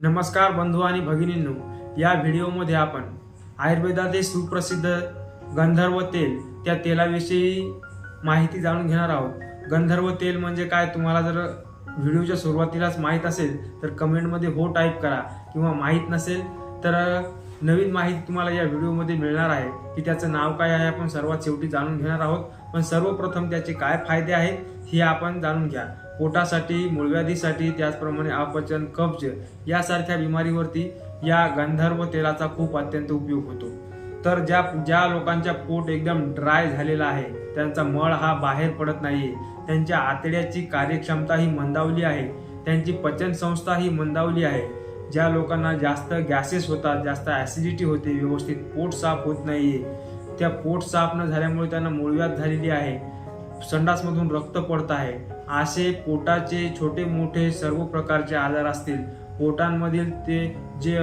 नमस्कार बंधू आणि भगिनींनो या व्हिडिओमध्ये आपण आयुर्वेदातील सुप्रसिद्ध गंधर्व तेल त्या तेलाविषयी माहिती जाणून घेणार आहोत. गंधर्व तेल म्हणजे काय तुम्हाला जर व्हिडिओच्या सुरुवातीलाच माहीत असेल तर कमेंटमध्ये हो टाईप करा. किंवा माहीत नसेल तर नवीन माहिती तुम्हाला या व्हिडिओमध्ये मिळणार आहे. की त्याचं नाव काय आहे आपण सर्वात शेवटी जाणून घेणार आहोत. पण सर्वप्रथम त्याचे काय फायदे आहेत हे आपण जाणून घ्या. पोटासाठी मूळव्याधीसाठी त्याचप्रमाणे अपचन कब्ज यासारख्या बिमारीवरती या गंधर्व तेलाचा खूप अत्यंत उपयोग होतो. तर ज्या ज्या लोकांच्या पोट एकदम ड्राय झालेला आहे त्यांचा मळ हा बाहेर पडत नाहीये त्यांच्या आतड्याची कार्यक्षमता ही मंदावली आहे त्यांची पचन संस्था ही मंदावली आहे. ज्या लोकांना जास्त गॅसेस होतात जास्त ॲसिडिटी होते व्यवस्थित पोट साफ होत नाहीये त्या पोट साफ न झाल्यामुळे त्यांना मूळव्याध झालेली आहे. संडासमधून रक्त पडत आहे. असे पोटाचे छोटे मोठे सर्व प्रकारचे आजार असतील. पोटांमधील ते जे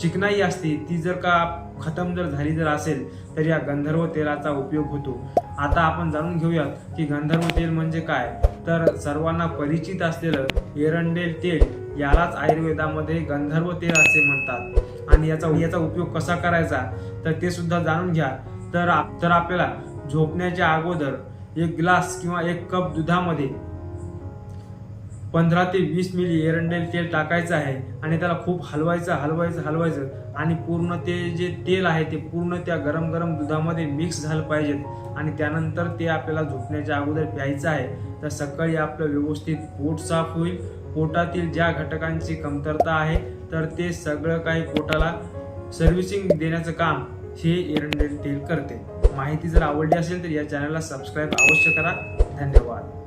चिकनाई असते ती जर का खतम जर झाली जर असेल तर या गंधर्व तेलाचा उपयोग होतो. आता आपण जाणून घेऊयात की गंधर्व तेल म्हणजे काय? तर सर्वांना परिचित असलेलं एरंडेल तेल यालाच आयुर्वेदामध्ये गंधर्व तेल असे म्हणतात. आणि याचा याचा उपयोग कसा करायचा? तर ते सुद्धा जाणून घ्या. तर आप- तर आपल्याला झोपण्याच्या अगोदर एक ग्लास किंवा एक कप दुधामध्ये पंधरा ते वीस मिली एरंडेल तेल टाकायचं आहे आणि त्याला खूप हलवायचं हलवायचं हलवायचं आणि पूर्ण ते जे तेल आहे ते पूर्ण त्या गरम गरम दुधामध्ये मिक्स झालं पाहिजेत आणि त्यानंतर ते आपल्याला झोपण्याच्या अगोदर प्यायचं आहे. तर सकाळी आपलं व्यवस्थित पोट साफ होईल. पोटातील ज्या घटकांची कमतरता आहे तर ते सगळं काही पोटाला सर्व्हिसिंग देण्याचं काम हे एरंडेल तेल करते. माहिती जर आवडली असेल तर या चॅनलला सबस्क्राईब अवश्य करा. धन्यवाद.